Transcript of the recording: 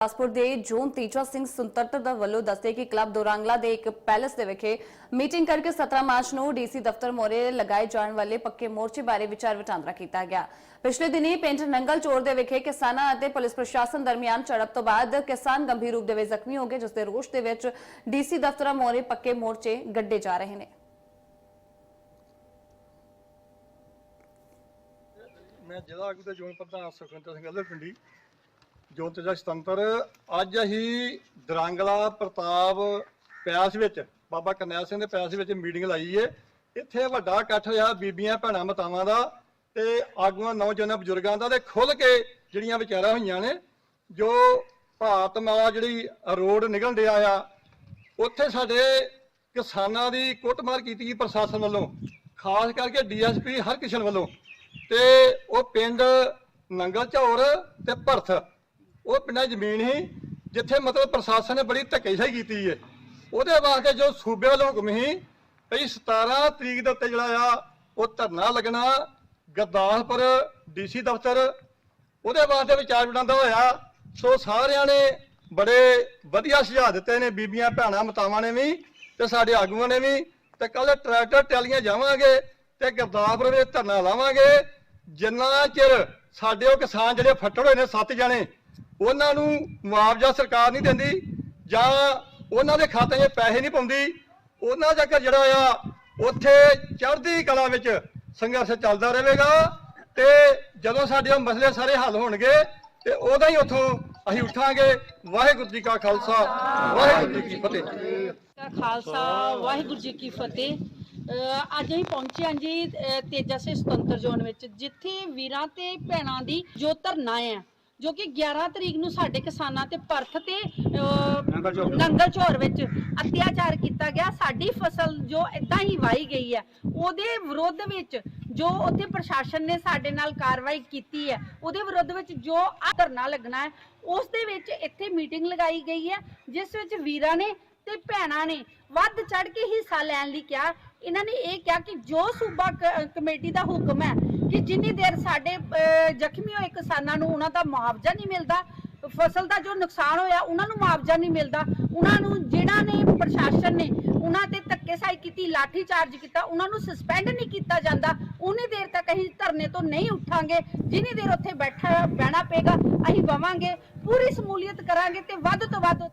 ਗੁਰਦਾਸਪੁਰ ਦੇ ਜੋਨ ਤੇਜਾ ਸਿੰਘ ਸੁੰਤਰਤ ਦਾ ਵੱਲੋਂ ਦੱਸਦੇ ਕਿ ਕਲੱਬ ਦੋਰਾਂਗਲਾ ਦੇ ਇੱਕ ਪੈਲੇਸ ਦੇ ਵਿਖੇ ਮੀਟਿੰਗ ਕਰਕੇ 17 ਮਾਰਚ ਨੂੰ ਡੀਸੀ ਦਫ਼ਤਰ ਮੋਰੇ ਲਗਾਏ ਜਾਣ ਵਾਲੇ ਪੱਕੇ ਮੋਰਚੇ ਬਾਰੇ ਵਿਚਾਰ ਵਟਾਂਦਰਾ ਕੀਤਾ ਗਿਆ। ਪਿਛਲੇ ਦਿਨੀ ਪਿੰਡ ਨੰਗਲ ਚੋਰ ਦੇ ਵਿਖੇ ਕਿਸਾਨਾਂ ਅਤੇ ਪੁਲਿਸ ਪ੍ਰਸ਼ਾਸਨ ਦਰਮਿਆਨ ਝੜਪ ਤੋਂ ਬਾਅਦ ਕਿਸਾਨ ਗੰਭੀਰ ਰੂਪ ਦੇ ਵਿੱਚ ਜ਼ਖਮੀ ਹੋ ਗਏ, ਜਿਸ ਦੇ ਰੋਸ਼ ਦੇ ਵਿੱਚ ਡੀਸੀ ਦਫ਼ਤਰਾਂ ਮੋਰੇ ਪੱਕੇ ਮੋਰਚੇ ਗੱਡੇ ਜਾ ਰਹੇ ਨੇ। ਮੈਂ ਜ਼ਿਲ੍ਹਾ ਆਗੂ ਤੇ ਜੋਨ ਪ੍ਰਧਾਨ ਸੁਖਵਿੰਦਰ ਸਿੰਘ ਅੱਲਰ ਜੋਤ ਜੋਨ ਤੇਜਾ ਅੱਜ ਅਸੀਂ ਦਰਾਂਗਲਾ ਪ੍ਰਤਾਪ ਪਿਆਸ ਵਿੱਚ, ਬਾਬਾ ਕਰਨੈਲ ਸਿੰਘ ਦੇ ਪਿਆਸ ਵਿੱਚ ਮੀਟਿੰਗ ਲਾਈ ਏ। ਇੱਥੇ ਵੱਡਾ ਇਕੱਠ ਹੋਇਆ ਬੀਬੀਆਂ, ਭੈਣਾਂ, ਮਤਾਵਾਂ ਦਾ ਤੇ ਆਗੂਆਂ, ਨੌਜਵਾਨਾਂ, ਬਜ਼ੁਰਗਾਂ ਦਾ ਤੇ ਖੁੱਲ ਕੇ ਜਿਹੜੀਆਂ ਵਿਚਾਰਾਂ ਹੋਈਆਂ ਨੇ, ਜੋ ਭਾਰਤ ਮਾਲਾ ਜਿਹੜੀ ਰੋਡ ਨਿਕਲ ਡਿਆ ਆ, ਉੱਥੇ ਸਾਡੇ ਕਿਸਾਨਾਂ ਦੀ ਕੁੱਟਮਾਰ ਕੀਤੀ ਗਈ ਪ੍ਰਸ਼ਾਸਨ ਵੱਲੋਂ, ਖਾਸ ਕਰਕੇ ਡੀਐਸਪੀ ਹਰਕਿਸ਼ਨ ਵੱਲੋਂ ਤੇ ਉਹ ਪਿੰਡ ਨੰਗਲ ਝੌਰ ਤੇ ਭਰਥ ਉਹ ਪਿੰਡਾਂ ਜ਼ਮੀਨ ਸੀ, ਜਿੱਥੇ ਮਤਲਬ ਪ੍ਰਸ਼ਾਸਨ ਨੇ ਬੜੀ ਧੱਕੇਸ਼ਾਹੀ ਕੀਤੀ ਹੈ ਉਹਦੇ ਵਾਸਤੇ ਜੋ ਸੂਬੇ ਵੱਲੋਂ ਹੁਕਮ ਸੀ ਭਈ 17 ਤਰੀਕ ਦੇ ਉੱਤੇ ਜਿਹੜਾ ਆ, ਉਹ ਧਰਨਾ ਲੱਗਣਾ, ਗਰਦਾਸਪੁਰ ਡੀਸੀ ਦਫ਼ਤਰ, ਉਹਦੇ ਵਾਸਤੇ ਵਿਚਾਰ ਵਟਾਂਦਾ ਹੋਇਆ। ਸੋ ਸਾਰਿਆਂ ਨੇ ਬੜੇ ਵਧੀਆ ਸੁਝਾਅ ਦਿੱਤੇ ਨੇ, ਬੀਬੀਆਂ, ਭੈਣਾਂ, ਮਤਾਵਾਂ ਨੇ ਵੀ, ਤੇ ਸਾਡੇ ਆਗੂਆਂ ਨੇ ਵੀ, ਤੇ ਕੱਲ ਟਰੈਕਟਰ ਟੈਲੀਆਂ ਜਾਵਾਂਗੇ, ਤੇ ਗੁਰਦਾਸਪੁਰ ਵਿੱਚ ਧਰਨਾ ਲਾਵਾਂਗੇ। ਜਿੰਨਾ ਚਿਰ ਸਾਡੇ ਉਹ ਕਿਸਾਨ ਜਿਹੜੇ ਫੱਟੜ ਹੋਏ ਨੇ, ਸੱਤ ਜਣੇ ਉਹਨਾਂ ਨੂੰ ਮੁਆਵਜ਼ਾ ਸਰਕਾਰ ਨਹੀਂ ਦਿੰਦੀ ਜਾਂ ਉਹਨਾਂ ਦੇ ਖਾਤੇ 'ਚ ਪੈਸੇ ਨਹੀਂ ਪਾਉਂਦੀ, ਉਹਨਾਂ ਤੱਕ ਜਿਹੜਾ ਆ, ਉੱਥੇ ਚੜ੍ਹਦੀ ਕਲਾ ਵਿੱਚ ਸੰਘਰਸ਼ ਚੱਲਦਾ ਰਹੇਗਾ ਤੇ ਜਦੋਂ ਸਾਡੇ ਉਹ ਮਸਲੇ ਸਾਰੇ ਹੱਲ ਹੋਣਗੇ ਤੇ ਉਹਦਾ ਹੀ ਉੱਥੋਂ ਅਸੀਂ ਉਠਾਂਗੇ। ਵਾਹਿਗੁਰੂ ਜੀ ਕਾ ਖਾਲਸਾ, ਵਾਹਿਗੁਰੂ ਜੀ ਕੀ ਫਤਿਹ। ਖਾਲਸਾ, ਵਾਹਿਗੁਰੂ ਜੀ ਕੀ ਫਤਿਹ। ਅੱਜ ਅਸੀਂ ਪਹੁੰਚੇ ਹਾਂ ਜੀ ਤੇਜਾ ਸੇ ਸੁਤੰਤਰ ਜ਼ੋਨ ਵਿੱਚ, ਜਿੱਥੇ ਵੀਰਾਂ ਤੇ ਭੈਣਾਂ ਦੀ ਜੋ ਧਰਨਾ ਹੈ। ਜੋ ਕਿ 11 ਤਰੀਕ ਨੂੰ ਸਾਡੇ ਕਿਸਾਨਾਂ ਤੇ ਪਰਥ ਤੇ ਨੰਗਲ ਝੋਰ ਵਿੱਚ ਅਤਿਆਚਾਰ ਕੀਤਾ ਗਿਆ। ਸਾਡੀ ਫਸਲ ਜੋ ਇਦਾਂ ਹੀ ਵਾਹੀ ਗਈ ਹੈ ਉਹਦੇ ਵਿਰੋਧ ਵਿੱਚ ਜੋ ਉੱਥੇ ਪ੍ਰਸ਼ਾਸਨ ਨੇ ਸਾਡੇ ਨਾਲ ਕਾਰਵਾਈ ਕੀਤੀ ਹੈ ਉਹਦੇ ਵਿਰੁੱਧ ਵਿੱਚ ਜੋ ਧਰਨਾ ਲੱਗਣਾ ਹੈ ਉਸ ਦੇ ਵਿੱਚ ਇੱਥੇ ਮੀਟਿੰਗ ਲਗਾਈ ਗਈ ਹੈ ਜਿਸ ਵਿੱਚ ਵੀਰਾਂ ਨੇ ਤੇ ਭੈਣਾਂ ਨੇ ਵੱਧ ਚੜ ਕੇ ਹਿੱਸਾ ਲੈਣ ਲਈ ਕਿਹਾ। ਇਹਨਾਂ ਨੇ ਇਹ ਕਿਹਾ ਕਿ ਜੋ ਸੂਬਾ ਕਮੇਟੀ ਦਾ ਹੁਕਮ ਹੈ ਕਿ ਜਿੰਨੀ ਦੇਰ ਸਾਡੇ ਜ਼ਖਮੀ ਹੋਏ ਕਿਸਾਨਾਂ ਨੂੰ ਉਹਨਾਂ ਦਾ ਮੁਆਵਜ਼ਾ ਨਹੀਂ ਮਿਲਦਾ, ਫਸਲ ਦਾ ਜੋ ਨੁਕਸਾਨ ਹੋਇਆ ਉਹਨਾਂ ਨੂੰ ਮੁਆਵਜ਼ਾ ਨਹੀਂ ਮਿਲਦਾ। ਉਹਨਾਂ ਨੂੰ ਜਿਹੜਾ ਨੇ ਪ੍ਰਸ਼ਾਸਨ ਨੇ ਉਹਨਾਂ ਤੇ ਧੱਕੇਸ਼ਾਹੀ ਕੀਤੀ, ਲਾਠੀ ਚਾਰਜ ਕੀਤਾ, ਉਹਨਾਂ ਨੂੰ ਸਸਪੈਂਡ ਨਹੀਂ ਕੀਤਾ ਜਾਂਦਾ ਉਨੀ ਦੇਰ ਤੱਕ ਅਸੀਂ ਧਰਨੇ ਤੋਂ ਨਹੀਂ ਉੱਠਾਂਗੇ। ਜਿੰਨੀ ਦੇਰ ਉੱਥੇ ਬੈਠਾ, ਬਹਿਣਾ ਪਏਗਾ, ਅਸੀਂ ਬਵਾਂਗੇ, ਪੂਰੀ ਸਮੂਲੀਅਤ ਕਰਾਂਗੇ ਤੇ ਵੱਧ ਤੋਂ ਵੱਧ